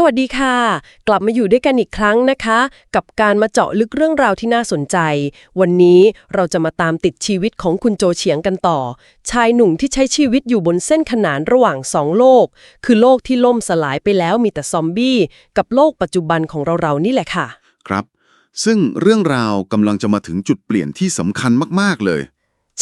สวัสดีค่ะ กลับมาอยู่ด้วยกันอีกครั้งนะคะ กับการมาเจาะลึกเรื่องราวที่น่าสนใจ วันนี้เราจะมาตามติดชีวิตของคุณโจเฉียงกันต่อ ชายหนุ่มที่ใช้ชีวิตอยู่บนเส้นขนานระหว่างสองโลก คือโลกที่ล่มสลายไปแล้วมีแต่ซอมบี้ กับโลกปัจจุบันของเราๆนี่แหละค่ะ ครับ ซึ่งเรื่องราวกำลังจะมาถึงจุดเปลี่ยนที่สำคัญมากๆเลย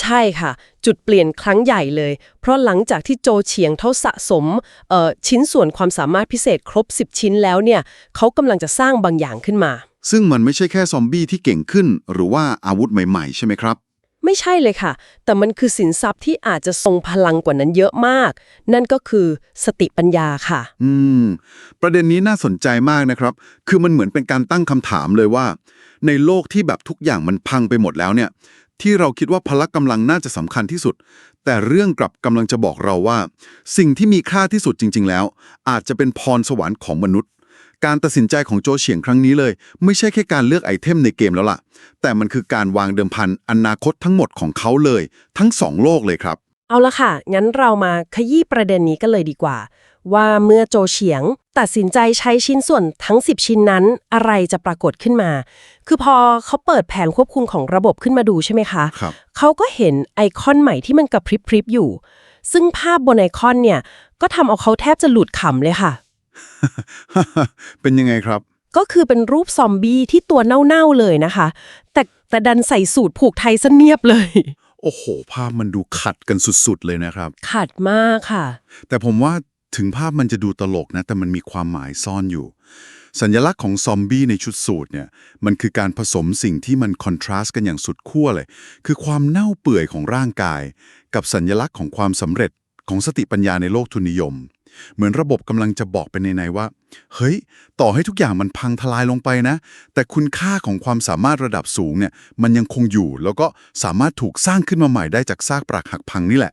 ใช่ค่ะ จุดเปลี่ยนครั้งใหญ่เลย เพราะหลังจากที่โจเฉียงเขาสะสมเอ่อชิ้นส่วนความสามารถพิเศษครบ 10 ชิ้นแล้วเนี่ยเขากำลังจะสร้างบางอย่างขึ้นมา ซึ่งมันไม่ใช่แค่ซอมบี้ที่เก่งขึ้น หรือว่าอาวุธใหม่ๆ ใช่ไหมครับ ไม่ใช่เลยค่ะ แต่มันคือสินทรัพย์ที่อาจจะทรงพลังกว่านั้นเยอะมาก นั่นก็คือสติปัญญาค่ะ อืม ประเด็นนี้น่าสนใจมากนะครับ คือมันเหมือนเป็นการตั้งคำถามเลยว่า ในโลกที่แบบทุกอย่างมันพังไปหมดแล้วเนี่ย ที่เราคิดว่าพละกำลังน่าจะสำคัญที่สุด แต่เรื่องกลับกำลังจะบอกเราว่า สิ่งที่มีค่าที่สุดจริง ๆ แล้ว อาจจะเป็นพรสวรรค์ของมนุษย์ การตัดสินใจของโจเฉียงครั้งนี้เลย ไม่ใช่แค่การเลือกไอเทมในเกมแล้วล่ะ แต่มันคือการวางเดิมพันอนาคตทั้งหมดของเขาเลย ทั้งสองโลกเลยครับ เอาละค่ะ งั้นเรามาขยี้ประเด็นนี้กันเลยดีกว่า ว่าเมื่อโจเฉียง ตัดสินใจใช้ชิ้นส่วนทั้ง 10 ชิ้นนั้นอะไรจะปรากฏขึ้นมา คือพอเขาเปิดแผนควบคุมของระบบขึ้นมาดูใช่ไหมคะครับเขาก็เห็นไอคอนใหม่ที่มันกระพริบพริบๆอยู่ ซึ่งภาพบนไอคอนเนี่ย ก็ทำเอาเขาแทบจะหลุดขำเลยค่ะ เป็นยังไงครับ ก็คือเป็นรูปซอมบี้ที่ตัวเน่าๆเลยนะคะ แต่แต่ดันใส่สูตรผูกไทยซะเนียบเลย โอ้โห ภาพมันดูขัดกันสุดๆเลยนะครับ ขัดมากค่ะ แต่ผมว่า ถึงภาพมันจะดูตลกนะ แต่มันมีความหมายซ่อนอยู่ สัญลักษณ์ของซอมบี้ในชุดสูทเนี่ย มันคือการผสมสิ่งที่มันคอนทราสต์กันอย่างสุดขั้วเลย คือความเน่าเปื่อยของร่างกาย กับสัญลักษณ์ของความสำเร็จของสติปัญญาในโลกทุนนิยม เหมือนระบบกำลังจะบอกไปในในว่า เฮ้ย ต่อให้ทุกอย่างมันพังทลายลงไปนะ แต่คุณค่าของความสามารถระดับสูงเนี่ย มันยังคงอยู่ แล้วก็สามารถถูกสร้างขึ้นมาใหม่ได้จากซากปรักหักพังนี่แหละ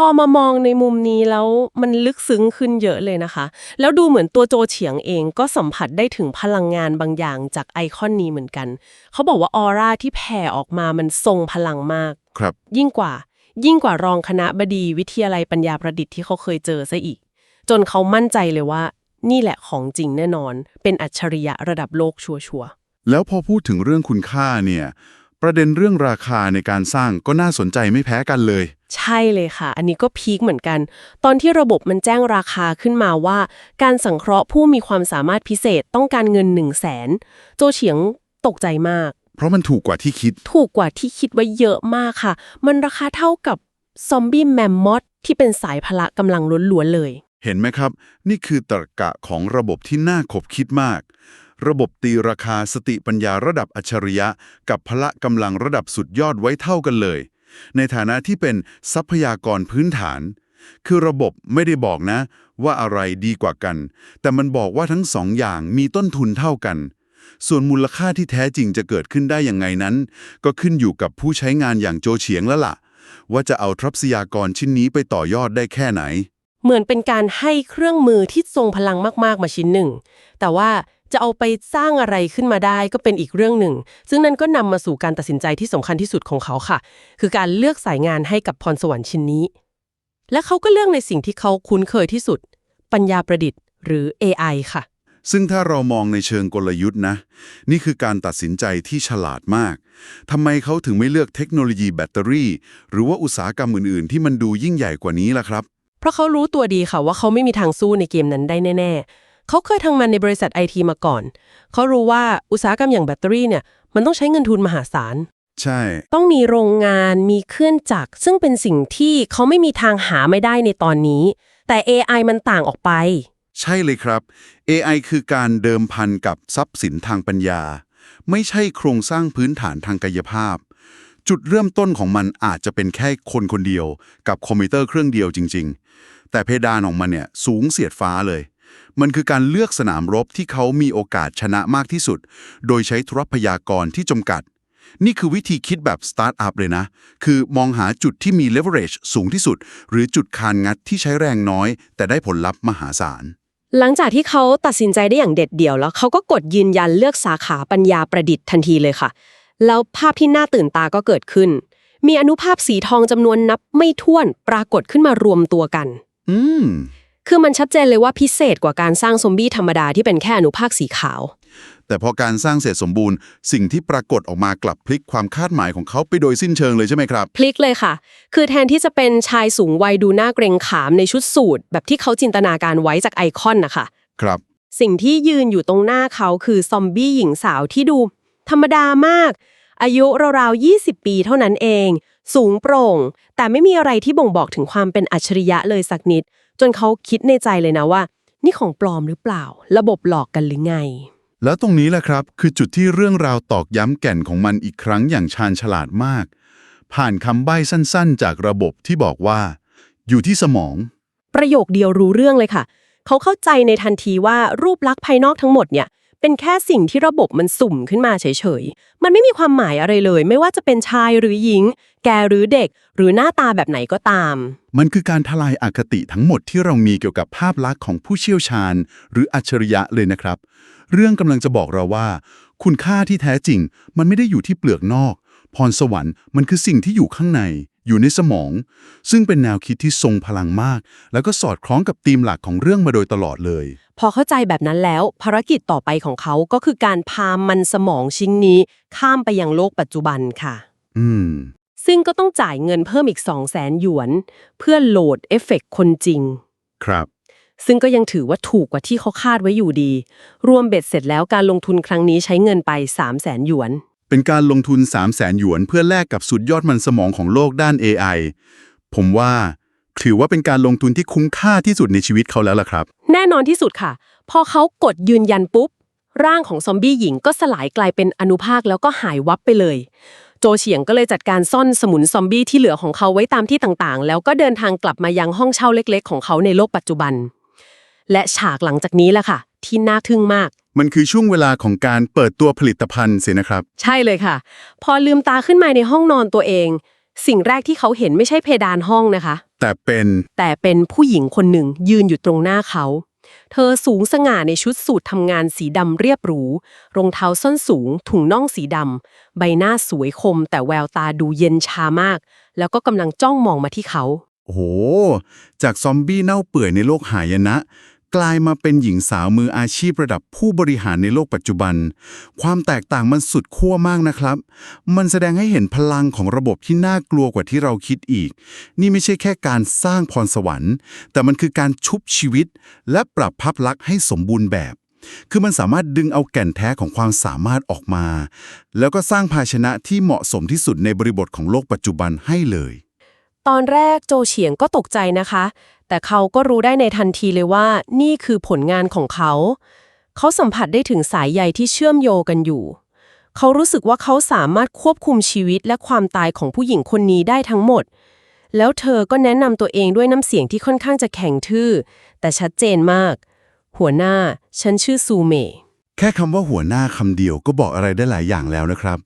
พอมามองในมุมนี้แล้วมันลึกซึ้งขึ้นเยอะเลยนะคะ แล้วดูเหมือนตัวโจเฉียงเองก็สัมผัสได้ถึงพลังงานบางอย่างจากไอคอนนี้เหมือนกัน เขาบอกว่าออร่าที่แผ่ออกมามันทรงพลังมาก ครับ ยิ่งกว่า ยิ่งกว่ารองคณะบดีวิทยาลัยปัญญาประดิษฐ์ที่เขาเคยเจอซะอีก จนเขามั่นใจเลยว่า นี่แหละของจริงแน่นอน เป็นอัจฉริยะระดับโลกชัวร์แล้วพอพูดถึงเรื่องคุณค่าเนี่ย ประเด็นเรื่องราคาในการสร้างก็น่าสนใจไม่แพ้กันเลยๆใช่เลยค่ะ อันนี้ก็พีคเหมือนกัน ตอนที่ระบบมันแจ้งราคาขึ้นมาว่า การสังเคราะห์ผู้มีความสามารถพิเศษต้องการเงิน 1 0 0 0 0แสนโจเฉียงตกใจมาก เพราะมันถูกกว่าที่คิด ถูกกว่าที่คิดไว้เยอะมากค่ะ มันราคาเท่ากับซอมบี้แมมมอสที่เป็นสายพละกำลังล้วนๆเลย เห็นไหมครับ นี่คือตรรกะของระบบที่น่าขบคิดมาก ระบบตีราคาสติปัญญาระดับอัจฉริยะ กับพละกำลังระดับสุดยอดไว้เท่ากันเลย ในฐานะที่เป็นทรัพยากรพื้นฐาน คือระบบไม่ได้บอกนะ ว่าอะไรดีกว่ากัน แต่มันบอกว่าทั้งสองอย่างมีต้นทุนเท่ากัน ส่วนมูลค่าที่แท้จริงจะเกิดขึ้นได้อยังไงนั้น ก็ขึ้นอยู่กับผู้ใช้งานอย่างโจเฉียงแล้วล่ะ ว่าจะเอาทรัพยากรชิ้นนี้ไปต่อยอดได้แค่ไหน เหมือนเป็นการให้เครื่องมือที่ทรงพลังมากๆมาชิ้นหนึ่ง แต่ว่า จะเอาไปสร้างอะไรขึ้นมาได้ก็เป็นอีกเรื่องหนึ่ง ซึ่งนั่นก็นำมาสู่การตัดสินใจที่สำคัญที่สุดของเขาค่ะ คือการเลือกสายงานให้กับพรสวรรค์ชิ้นนี้ และเขาก็เลือกในสิ่งที่เขาคุ้นเคยที่สุด ปัญญาประดิษฐ์ หรือ AI ค่ะ ซึ่งถ้าเรามองในเชิงกลยุทธ์นะ นี่คือการตัดสินใจที่ฉลาดมากทำไมเขาถึงไม่เลือกเทคโนโลยีแบตเตอรี่ หรือว่าอุตสาหกรรมอื่นๆ ที่มันดูยิ่งใหญ่กว่านี้ล่ะครับ เพราะเขารู้ตัวดีค่ะว่าเขาไม่มีทางสู้ในเกมนั้นได้แน่ ๆ เขาเคยทำงานในบริษัทไอทีมาก่อน เขารู้ว่าอุตสาหกรรมอย่างแบตเตอรี่เนี่ยมันต้องใช้เงินทุนมหาศาล ใช่ ต้องมีโรงงานมีเครื่องจักร ซึ่งเป็นสิ่งที่เขาไม่มีทางหาไม่ได้ในตอนนี้ แต่ AI มันต่างออกไป ใช่เลยครับ AI คือการเดิมพันกับทรัพย์สินทางปัญญา ไม่ใช่โครงสร้างพื้นฐานทางกายภาพ จุดเริ่มต้นของมันอาจจะเป็นแค่คนคนเดียว กับคอมพิวเตอร์เครื่องเดียวจริง ๆ แต่เพดานของมันเนี่ยสูงเสียดฟ้าเลย มันคือการเลือกสนามรบที่เขามีโอกาสชนะมากที่สุด โดยใช้ทรัพยากรที่จำกัด นี่คือวิธีคิดแบบสตาร์ทอัพเลยนะ คือมองหาจุดที่มี leverage สูงที่สุด หรือจุดคานงัดที่ใช้แรงน้อย แต่ได้ผลลัพธ์มหาศาลหลังจากที่เขาตัดสินใจได้อย่างเด็ดเดี่ยวแล้วเขาก็กดยืนยันเลือกสาขาปัญญาประดิษฐ์ทันทีเลยค่ะ แล้วภาพที่น่าตื่นตาก็เกิดขึ้น มีอนุภาพสีทองจำนวนนับไม่ถ้วนปรากฏขึ้นมารวมตัวกัน อืม คือมันชัดเจนเลยว่าพิเศษกว่าการสร้างซอมบี้ธรรมดาที่เป็นแค่อนุภาคสีขาว แต่พอการสร้างเสร็จสมบูรณ์ สิ่งที่ปรากฏออกมากลับพลิกความคาดหมายของเขาไปโดยสิ้นเชิงเลยใช่ไหมครับ พลิกเลยค่ะ คือแทนที่จะเป็นชายสูงวัยดูหน้าเกรงขามในชุดสูทแบบที่เขาจินตนาการไว้จากไอคอนนะคะ ครับ สิ่งที่ยืนอยู่ตรงหน้าเขาคือซอมบี้หญิงสาวที่ดู ธรรมดามาก อายุราวๆ20 ปีเท่านั้นเอง สูงโปร่ง แต่ไม่มีอะไรที่บ่งบอกถึงความเป็นอัจฉริยะเลยสักนิด จนเขาคิดในใจเลยนะว่า นี่ของปลอมหรือเปล่า ระบบหลอกกันหรือไง แล้วตรงนี้แหละครับ คือจุดที่เรื่องราวตอกย้ำแก่นของมันอีกครั้งอย่างชาญฉลาดมาก ผ่านคำใบ้สั้นๆ จากระบบที่บอกว่า อยู่ที่สมอง ประโยคเดียวรู้เรื่องเลยค่ะ เขาเข้าใจในทันทีว่ารูปลักษณ์ภายนอกทั้งหมดเนี่ย เป็นแค่สิ่งที่ระบบมันสุ่มขึ้นมาเฉยๆ มันไม่มีความหมายอะไรเลย ไม่ว่าจะเป็นชายหรือหญิง แกหรือเด็ก หรือหน้าตาแบบไหนก็ตาม มันคือการทลายอคติทั้งหมดที่เรามีเกี่ยวกับภาพลักษณ์ของผู้เชี่ยวชาญ หรืออัจฉริยะเลยนะครับ เรื่องกำลังจะบอกเราว่า คุณค่าที่แท้จริง มันไม่ได้อยู่ที่เปลือกนอก พรสวรรค์มันคือสิ่งที่อยู่ข้างในอยู่ในสมอง ซึ่งเป็นแนวคิดที่ทรงพลังมาก แล้วก็สอดคล้องกับธีมหลักของเรื่องมาโดยตลอดเลย พอเข้าใจแบบนั้นแล้ว ภารกิจต่อไปของเขาก็คือการพามันสมองชิ้นนี้ข้ามไปยังโลกปัจจุบันค่ะ อืม ซึ่งก็ต้องจ่ายเงินเพิ่มอีก 2 0 0แสนหยวน เพื่อโหลดเอฟเฟกต์คนจริง ครับ ซึ่งก็ยังถือว่าถูกกว่าที่เขาคาดไว้อยู่ดี รวมเบ็ดเสร็จแล้วการลงทุนครั้งนี้ใช้เงินไป 3 0 0แสนหยวน เป็นการลงทุน 3 0 0แสนหยวน เพื่อแลกกับสุดยอดมันสมองของโลกด้าน AI ผมว่า ถือว่าเป็นการลงทุนที่คุ้มค่าที่สุดในชีวิตเขาแล้วล่ะครับ แน่นอนที่สุดค่ะ พอเขากดยืนยันปุ๊บ ร่างของซอมบี้หญิงก็สลายกลายเป็นอนุภาคแล้วก็หายวับไปเลย โจเฉียงก็เลยจัดการซ่อนสมุนซอมบี้ที่เหลือของเขาไว้ตามที่ต่างๆ แล้วก็เดินทางกลับมายังห้องเช่าเล็ก ๆ ของเขาในโลกปัจจุบัน และฉากหลังจากนี้แหละค่ะ ที่น่าทึ่งมากมันคือช่วงเวลาของการเปิดตัวผลิตภัณฑ์สินะครับ ใช่เลยค่ะ พอลืมตาขึ้นมาในห้องนอนตัวเอง สิ่งแรกที่เขาเห็นไม่ใช่เพดานห้องนะคะ แต่เป็นแต่เป็นผู้หญิงคนหนึ่งยืนอยู่ตรงหน้าเขา เธอสูงสง่าในชุดสูททำงานสีดำเรียบหรู รองเท้าส้นสูง ถุงน่องสีดำ ใบหน้าสวยคม แต่แววตาดูเย็นชามาก แล้วก็กำลังจ้องมองมาที่เขา โอ้โห จากซอมบี้เน่าเปื่อยในโลกหายนะ กลายมาเป็นหญิงสาวมืออาชีพระดับผู้บริหารในโลกปัจจุบัน ความแตกต่างมันสุดขั้วมากนะครับ มันแสดงให้เห็นพลังของระบบที่น่ากลัวกว่าที่เราคิดอีก นี่ไม่ใช่แค่การสร้างพรสวรรค์ แต่มันคือการชุบชีวิต และปรับภาพลักษณ์ให้สมบูรณ์แบบ คือมันสามารถดึงเอาแก่นแท้ของความสามารถออกมา แล้วก็สร้างภาชนะที่เหมาะสมที่สุดในบริบทของโลกปัจจุบันให้เลย ตอนแรกโจเฉียงก็ตกใจนะคะ แต่เขาก็รู้ได้ในทันทีเลยว่า นี่คือผลงานของเขา เขาสัมผัสได้ถึงสายใยที่เชื่อมโยกันอยู่ เขารู้สึกว่าเขาสามารถควบคุมชีวิตและความตายของผู้หญิงคนนี้ได้ทั้งหมด แล้วเธอก็แนะนำตัวเองด้วยน้ำเสียงที่ค่อนข้างจะแข็งทื่อ แต่ชัดเจนมาก หัวหน้า ฉันชื่อซูเม แค่คำว่าหัวหน้าคำเดียวก็บอกอะไรได้หลายอย่างแล้วนะครับ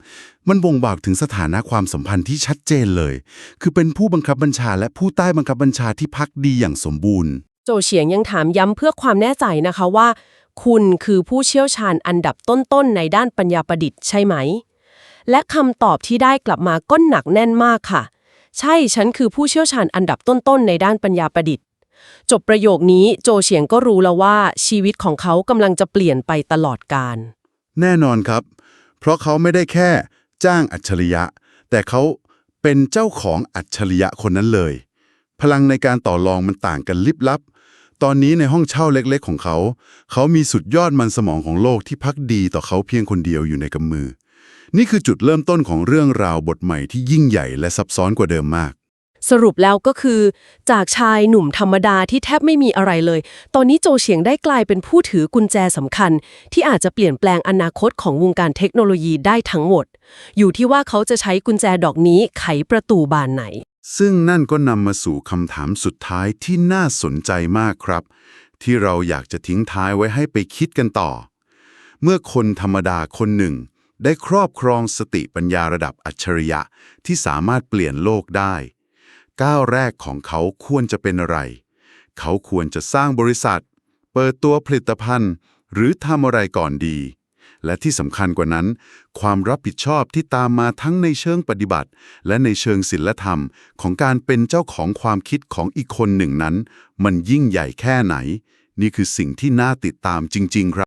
มันบ่งบอกถึงสถานะความสัมพันธ์ที่ชัดเจนเลย คือเป็นผู้บังคับบัญชาและผู้ใต้บังคับบัญชาที่พักดีอย่างสมบูรณ์ โจเฉียงยังถามย้ำเพื่อความแน่ใจนะคะว่า คุณคือผู้เชี่ยวชาญอันดับต้นๆในด้านปัญญาประดิษฐ์ใช่ไหม และคำตอบที่ได้กลับมาก็หนักแน่นมากค่ะ ใช่ฉันคือผู้เชี่ยวชาญอันดับต้นๆในด้านปัญญาประดิษฐ์ จบประโยคนี้โจเฉียงก็รู้แล้วว่าชีวิตของเขากำลังจะเปลี่ยนไปตลอดกาลแน่นอนครับ เพราะเขาไม่ได้แค่จ้างอัจฉริยะ แต่เขาเป็นเจ้าของอัจฉริยะคนนั้นเลย พลังในการต่อรองมันต่างกันลิบลับ ตอนนี้ในห้องเช่าเล็กๆ ของเขา เขามีสุดยอดมันสมองของโลกที่พักดีต่อเขาเพียงคนเดียวอยู่ในกำมือ นี่คือจุดเริ่มต้นของเรื่องราวบทใหม่ที่ยิ่งใหญ่และซับซ้อนกว่าเดิมมาก สรุปแล้วก็คือ จากชายหนุ่มธรรมดาที่แทบไม่มีอะไรเลย ตอนนี้โจเฉียงได้กลายเป็นผู้ถือกุญแจสำคัญ ที่อาจจะเปลี่ยนแปลงอนาคตของวงการเทคโนโลยีได้ทั้งหมด อยู่ที่ว่าเขาจะใช้กุญแจดอกนี้ไขประตูบานไหน ซึ่งนั่นก็นำมาสู่คำถามสุดท้ายที่น่าสนใจมากครับ ที่เราอยากจะทิ้งท้ายไว้ให้ไปคิดกันต่อ เมื่อคนธรรมดาคนหนึ่งได้ครอบครองสติปัญญาระดับอัจฉริยะที่สามารถเปลี่ยนโลกได้ ก้าวแรกของเขาควรจะเป็นอะไร เขาควรจะสร้างบริษัท เปิดตัวผลิตภัณฑ์ หรือทำอะไรก่อนดี และที่สำคัญกว่านั้น ความรับผิดชอบที่ตามมาทั้งในเชิงปฏิบัติ และในเชิงศิลธรรมของการเป็นเจ้าของความคิดของอีกคนหนึ่งนั้น มันยิ่งใหญ่แค่ไหน นี่คือสิ่งที่น่าติดตามจริง ๆ ครับ